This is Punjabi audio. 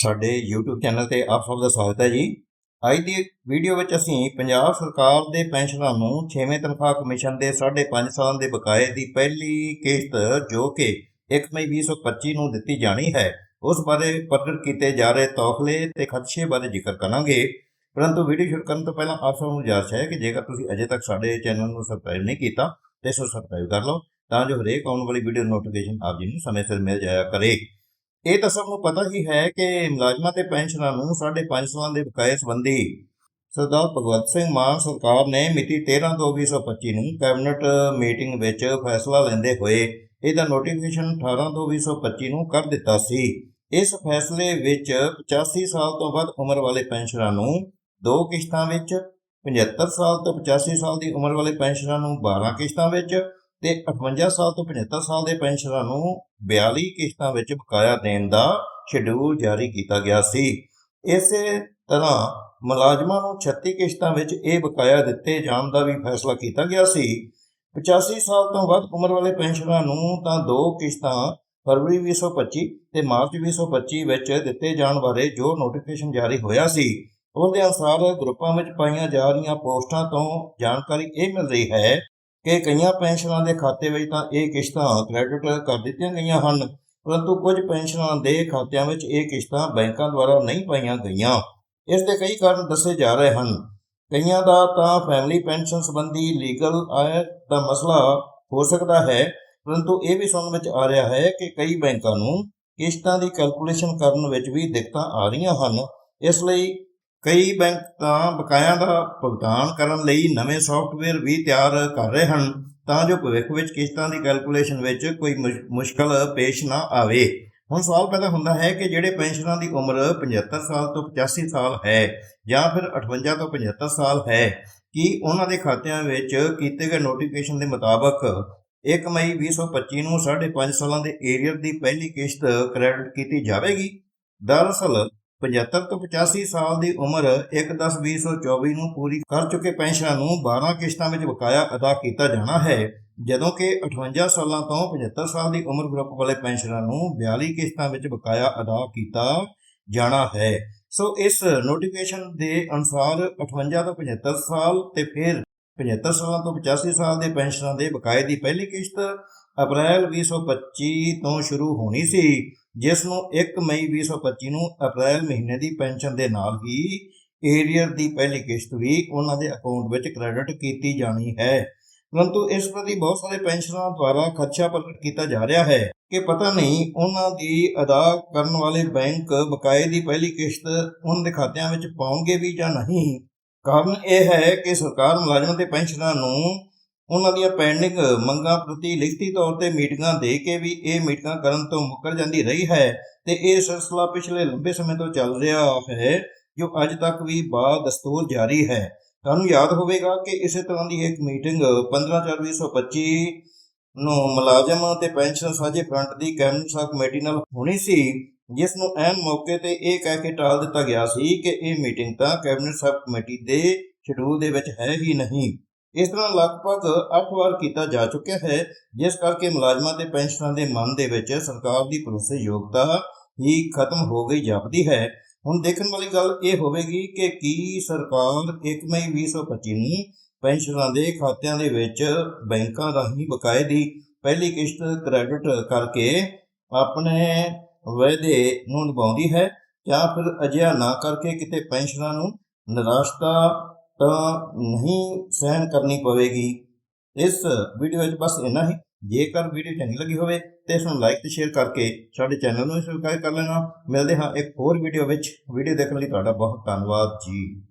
ਸਾਡੇ YouTube ਚੈਨਲ ਤੇ ਆਪ ਸਭ ਦਾ ਸਵਾਗਤ ਹੈ ਜੀ। ਅੱਜ ਦੀ ਵੀਡੀਓ ਵਿੱਚ ਅਸੀਂ ਪੰਜਾਬ ਸਰਕਾਰ ਦੇ ਪੈਨਸ਼ਨਰਾਂ ਨੂੰ 6ਵੇਂ ਤਨਖਾਹ ਕਮਿਸ਼ਨ ਦੇ 5.5 ਸਾਲਾਂ ਦੇ ਬਕਾਏ ਦੀ ਪਹਿਲੀ ਕਿਸ਼ਤ ਜੋ ਕਿ 1 ਮਈ 2025 ਨੂੰ ਦਿੱਤੀ ਜਾਣੀ ਹੈ, ਉਸ ਬਾਰੇ ਪ੍ਰਗਟ ਕੀਤੇ ਜਾ ਰਹੇ ਤੌਖਲੇ ਤੇ ਖਦਸ਼ੇ ਬਾਰੇ ਜ਼ਿਕਰ ਕਰਾਂਗੇ। ਪਰੰਤੂ ਵੀਡੀਓ ਸ਼ੁਰੂ ਕਰਨ ਤੋਂ ਪਹਿਲਾਂ ਆਪ ਸਭ ਨੂੰ ਗੁਜ਼ਾਰਿਸ਼ ਹੈ ਕਿ ਜੇਕਰ ਤੁਸੀਂ ਅਜੇ ਤੱਕ ਸਾਡੇ ਚੈਨਲ ਨੂੰ ਸਬਸਕ੍ਰਾਈਬ ਨਹੀਂ ਕੀਤਾ, ਤੇ ਸੋ ਸਬਸਕ੍ਰਾਈਬ ਕਰ ਲਓ, ਤਾਂ ਜੋ ਹਰੇਕ ਆਉਣ ਵਾਲੀ ਵੀਡੀਓ ਨੋਟੀਫਿਕੇਸ਼ਨ ਆਪ ਜੀ ਨੂੰ ਸਮੇਂ ਸਿਰ ਮਿਲ ਜਾਇਆ ਕਰੇ। ਇਹ ਤਾਂ ਸਭ ਨੂੰ ਪਤਾ ਹੀ ਹੈ ਕਿ ਮੁਲਾਜ਼ਮਾਂ ਤੇ ਪੈਨਸ਼ਨਰਾਂ ਨੂੰ 5.5 ਸਾਲਾਂ ਦੇ ਬਕਾਏ ਸੰਬੰਧੀ ਸਰਦਾਰ ਭਗਵੰਤ ਸਿੰਘ ਮਾਨ ਸਰਕਾਰ ਨੇ ਮਿਤੀ 13/2/2025 ਨੂੰ ਕੈਬਨਿਟ ਮੀਟਿੰਗ ਵਿੱਚ ਫੈਸਲਾ ਲੈਂਦੇ ਹੋਏ ਇਹਦਾ ਨੋਟੀਫਿਕੇਸ਼ਨ 18/2/2025 ਨੂੰ ਕਰ ਦਿੱਤਾ ਸੀ। ਇਸ ਫੈਸਲੇ ਵਿੱਚ 85 ਸਾਲ ਤੋਂ ਵੱਧ ਉਮਰ ਵਾਲੇ ਪੈਨਸ਼ਨਰਾਂ ਨੂੰ ਦੋ ਕਿਸ਼ਤਾਂ ਵਿੱਚ 75 ਸਾਲ ਤੋਂ 85 ਸਾਲ ਦੀ ਉਮਰ ਵਾਲੇ ਪੈਨਸ਼ਨਰਾਂ ਨੂੰ 12 ਕਿਸ਼ਤਾਂ ਵਿੱਚ ਤੇ 58 ਸਾਲ ਤੋਂ 75 ਸਾਲ ਦੇ ਪੈਨਸ਼ਨਰਾਂ ਨੂੰ 42 ਕਿਸ਼ਤਾਂ ਵਿੱਚ ਬਕਾਇਆ ਦੇਣ ਦਾ ਸ਼ਡਿਊਲ ਜਾਰੀ ਕੀਤਾ ਗਿਆ ਸੀ। ਇਸੇ ਤਰ੍ਹਾਂ ਮੁਲਾਜ਼ਮਾਂ ਨੂੰ 36 ਕਿਸ਼ਤਾਂ ਵਿੱਚ ਇਹ ਬਕਾਇਆ ਦਿੱਤੇ ਜਾਣ ਦਾ ਵੀ ਫੈਸਲਾ ਕੀਤਾ ਗਿਆ ਸੀ। 85 ਸਾਲ ਤੋਂ ਵੱਧ ਉਮਰ ਵਾਲੇ ਪੈਨਸ਼ਨਰਾਂ ਨੂੰ ਤਾਂ ਦੋ ਕਿਸ਼ਤਾਂ ਫਰਵਰੀ 2025 ਤੇ ਮਾਰਚ 2025 ਵਿੱਚ ਦਿੱਤੇ ਜਾਣ ਬਾਰੇ ਜੋ ਨੋਟੀਫਿਕੇਸ਼ਨ ਜਾਰੀ ਹੋਇਆ ਸੀ। ਉਹਦੇ ਅਨੁਸਾਰ ਗਰੁੱਪਾਂ ਵਿੱਚ ਪਾਈਆਂ ਜਾ ਰਹੀਆਂ ਪੋਸਟਾਂ ਤੋਂ ਜਾਣਕਾਰੀ ਇਹ ਮਿਲ ਰਹੀ ਹੈ ਕਿ ਕਈਆਂ ਪੈਨਸ਼ਨਾਂ ਦੇ ਖਾਤੇ ਵਿੱਚ ਤਾਂ ਇਹ ਕਿਸ਼ਤਾਂ ਕ੍ਰੈਡਿਟ ਕਰ ਦਿੱਤੀਆਂ ਗਈਆਂ ਹਨ, ਪਰੰਤੂ ਕੁਝ ਪੈਨਸ਼ਨਾਂ ਦੇ ਖਾਤਿਆਂ ਵਿੱਚ ਇਹ ਕਿਸ਼ਤਾਂ ਬੈਂਕਾਂ ਦੁਆਰਾ ਨਹੀਂ ਪਾਈਆਂ ਗਈਆਂ। ਇਸ ਦੇ ਕਈ ਕਾਰਨ ਦੱਸੇ ਜਾ ਰਹੇ ਹਨ। ਕਈਆਂ ਦਾ ਤਾਂ ਫੈਮਿਲੀ ਪੈਨਸ਼ਨ ਸੰਬੰਧੀ ਲੀਗਲ ਆਇ ਦਾ ਮਸਲਾ ਹੋ ਸਕਦਾ ਹੈ, ਪਰੰਤੂ ਇਹ ਵੀ ਸੁਣਨ ਵਿੱਚ ਆ ਰਿਹਾ ਹੈ ਕਿ ਕਈ ਬੈਂਕਾਂ ਨੂੰ ਕਿਸ਼ਤਾਂ ਦੀ ਕੈਲਕੂਲੇਸ਼ਨ ਕਰਨ ਵਿੱਚ ਵੀ ਦਿੱਕਤਾਂ ਆ ਰਹੀਆਂ ਹਨ। ਇਸ ਲਈ ਕਈ ਬੈਂਕ ਤਾਂ ਬਕਾਇਆ ਦਾ ਭੁਗਤਾਨ ਕਰਨ ਲਈ ਨਵੇਂ ਸੌਫਟਵੇਅਰ ਵੀ ਤਿਆਰ ਕਰ ਰਹੇ ਹਨ, ਤਾਂ ਜੋ ਭਵਿੱਖ ਵਿੱਚ ਕਿਸ਼ਤਾਂ ਦੀ ਕੈਲਕੂਲੇਸ਼ਨ ਵਿੱਚ ਕੋਈ ਮੁਸ਼- ਮੁਸ਼ਕਲ ਪੇਸ਼ ਨਾ ਆਵੇ। ਹੁਣ ਸਵਾਲ ਪੈਦਾ ਹੁੰਦਾ ਹੈ ਕਿ ਜਿਹੜੇ ਪੈਨਸ਼ਨਰਾਂ ਦੀ ਉਮਰ 75 ਸਾਲ ਤੋਂ 85 ਸਾਲ ਹੈ ਜਾਂ ਫਿਰ 58 ਤੋਂ 75 ਸਾਲ ਹੈ, ਕਿ ਉਹਨਾਂ ਦੇ ਖਾਤਿਆਂ ਵਿੱਚ ਕੀਤੇ ਗਏ ਨੋਟੀਫਿਕੇਸ਼ਨ ਦੇ ਮੁਤਾਬਕ 1 ਮਈ 2025 ਨੂੰ 5.5 ਸਾਲਾਂ ਦੇ ਏਰੀਅਰ ਦੀ ਪਹਿਲੀ ਕਿਸ਼ਤ ਕ੍ਰੈਡਿਟ ਕੀਤੀ ਜਾਵੇਗੀ? ਦਰਅਸਲ 75 ਤੋਂ 85 ਸਾਲ ਦੀ ਉਮਰ 1/10/2024 ਨੂੰ ਪੂਰੀ ਕਰ ਚੁੱਕੇ ਪੈਨਸ਼ਨਾਂ ਨੂੰ 12 ਕਿਸ਼ਤਾਂ ਵਿੱਚ ਬਕਾਇਆ ਅਦਾ ਕੀਤਾ ਜਾਣਾ ਹੈ, ਜਦੋਂ ਕਿ 58 ਸਾਲਾਂ ਤੋਂ 75 ਸਾਲ ਦੀ ਉਮਰ ਗਰੁੱਪ ਵਾਲੇ ਪੈਨਸ਼ਨਰਾਂ ਨੂੰ 42 ਕਿਸ਼ਤਾਂ ਵਿੱਚ ਬਕਾਇਆ ਅਦਾ ਕੀਤਾ ਜਾਣਾ ਹੈ। ਸੋ ਇਸ ਨੋਟੀਫਿਕੇਸ਼ਨ ਦੇ ਅਨੁਸਾਰ 58 ਤੋਂ 75 ਸਾਲ ਤੇ ਫਿਰ 75 ਸਾਲਾਂ ਤੋਂ 85 ਸਾਲ ਦੇ ਪੈਨਸ਼ਨਰਾਂ ਦੇ ਬਕਾਏ ਦੀ ਪਹਿਲੀ ਕਿਸ਼ਤ ਅਪ੍ਰੈਲ 2025 ਤੋਂ ਸ਼ੁਰੂ ਹੋਣੀ ਸੀ। ਜਿਸ ਨੂੰ 1 ਮਈ 2025 ਨੂੰ ਅਪ੍ਰੈਲ ਮਹੀਨੇ ਦੀ ਪੈਨਸ਼ਨ ਦੇ ਨਾਲ ਹੀ ਏਰੀਅਰ ਦੀ ਪਹਿਲੀ ਕਿਸ਼ਤ ਵੀ ਉਹਨਾਂ ਦੇ ਅਕਾਊਂਟ ਵਿੱਚ ਕ੍ਰੈਡਿਟ ਕੀਤੀ ਜਾਣੀ ਹੈ। ਪਰੰਤੂ ਇਸ ਪ੍ਰਤੀ ਬਹੁਤ ਸਾਰੇ ਪੈਨਸ਼ਨਰਾਂ ਦੁਆਰਾ ਖਦਸ਼ਾ ਪ੍ਰਗਟ ਕੀਤਾ ਜਾ ਰਿਹਾ ਹੈ ਕਿ ਪਤਾ ਨਹੀਂ ਉਹਨਾਂ ਦੀ ਅਦਾ ਕਰਨ ਵਾਲੇ ਬੈਂਕ ਬਕਾਏ ਦੀ ਪਹਿਲੀ ਕਿਸ਼ਤ ਉਹਨਾਂ ਦੇ ਖਾਤਿਆਂ ਵਿੱਚ ਪਾਉਣਗੇ ਵੀ ਜਾਂ ਨਹੀਂ। ਕਾਰਨ ਇਹ ਹੈ ਕਿ ਸਰਕਾਰ ਮੁਲਾਜ਼ਮਾਂ ਤੇ ਪੈਨਸ਼ਨਰਾਂ ਨੂੰ ਉਹਨਾਂ ਦੀਆਂ ਪੈਂਡਿੰਗ ਮੰਗਾਂ ਪ੍ਰਤੀ ਲਿਖਤੀ ਤੌਰ ਤੇ ਮੀਟਿੰਗਾਂ ਦੇ ਕੇ ਵੀ ਇਹ ਮੀਟਿੰਗਾਂ ਕਰਨ ਤੋਂ ਮੁੱਕਰ ਜਾਂਦੀ ਰਹੀ ਹੈ ਤੇ ਇਹ ਸਿਲਸਿਲਾ ਪਿਛਲੇ ਲੰਬੇ ਸਮੇਂ ਤੋਂ ਚੱਲ ਰਿਹਾ ਹੈ, ਜੋ ਅੱਜ ਤੱਕ ਵੀ ਬਾ ਦਸਤੂਰ ਜਾਰੀ ਹੈ। ਤੁਹਾਨੂੰ ਯਾਦ ਹੋਵੇਗਾ ਕਿ ਇਸੇ ਤਰ੍ਹਾਂ ਦੀ ਇੱਕ ਮੀਟਿੰਗ 15/4/2025 ਨੂੰ ਮੁਲਾਜ਼ਮ ਤੇ ਪੈਨਸ਼ਨ ਸਾਂਝੇ ਫਰੰਟ ਦੀ ਕੈਬਨਿਟ ਸਬ ਕਮੇਟੀ ਨਾਲ ਹੋਣੀ ਸੀ, ਜਿਸ ਨੂੰ ਐਨ ਮੌਕੇ ਤੇ ਇਹ ਕਹਿ ਕੇ ਟਾਲ ਦਿੱਤਾ ਗਿਆ ਸੀ ਕਿ ਇਹ ਮੀਟਿੰਗ ਤਾਂ ਕੈਬਨਿਟ ਸਬ ਕਮੇਟੀ ਦੇ ਸ਼ਡਿਊਲ ਦੇ ਵਿੱਚ ਹੈ ਹੀ ਨਹੀਂ। ਇਸ ਤਰ੍ਹਾਂ ਲਗਭਗ 8 ਵਾਰ ਕੀਤਾ ਜਾ ਚੁੱਕਿਆ ਹੈ, ਜਿਸ ਕਰਕੇ ਮੁਲਾਜ਼ਮਾਂ ਤੇ ਪੈਨਸ਼ਨਰਾਂ ਦੇ ਮਨ ਦੇ ਵਿੱਚ ਸਰਕਾਰ ਦੀ ਭਰੋਸੇਯੋਗਤਾ ਹੀ ਖਤਮ ਹੋ ਗਈ ਜਾਪਦੀ ਹੈ। ਹੁਣ ਦੇਖਣ ਵਾਲੀ ਗੱਲ ਇਹ ਹੋਵੇਗੀ ਕਿ ਕੀ ਸਰਕਾਰ 1 ਮਈ 2025 ਨੂੰ ਪੈਨਸ਼ਨਰਾਂ ਦੇ ਖਾਤਿਆਂ ਦੇ ਵਿੱਚ ਬੈਂਕਾਂ ਰਾਹੀਂ ਬਕਾਏ ਦੀ ਪਹਿਲੀ ਕਿਸ਼ਤ ਕ੍ਰੈਡਿਟ ਕਰਕੇ ਆਪਣੇ ਵਾਅਦੇ ਨੂੰ ਨਿਭਾਉਂਦੀ ਹੈ ਜਾਂ ਫਿਰ ਅਜਿਹਾ ਨਾ ਕਰਕੇ ਕਿਤੇ ਪੈਨਸ਼ਨਰਾਂ ਨੂੰ ਨਿਰਾਸ਼ਤਾ ਤਾਂ ਨਹੀਂ ਸਹਿਣ ਕਰਨੀ ਪਵੇਗੀ। ਇਸ ਵੀਡੀਓ ਵਿੱਚ ਬਸ ਇੰਨਾ ਹੀ। ਜੇਕਰ ਵੀਡੀਓ ਚੰਗੀ ਲੱਗੀ ਹੋਵੇ ਤੇ ਇਸ ਨੂੰ ਲਾਈਕ ਤੇ ਸ਼ੇਅਰ ਕਰਕੇ ਸਾਡੇ ਚੈਨਲ ਨੂੰ ਸਬਸਕ੍ਰਾਈਬ ਕਰ ਲੈਣਾ। ਮਿਲਦੇ ਹਾਂ ਇੱਕ ਹੋਰ ਵੀਡੀਓ ਵਿੱਚ। ਵੀਡੀਓ ਦੇਖਣ ਲਈ ਤੁਹਾਡਾ ਬਹੁਤ ਧੰਨਵਾਦ ਜੀ।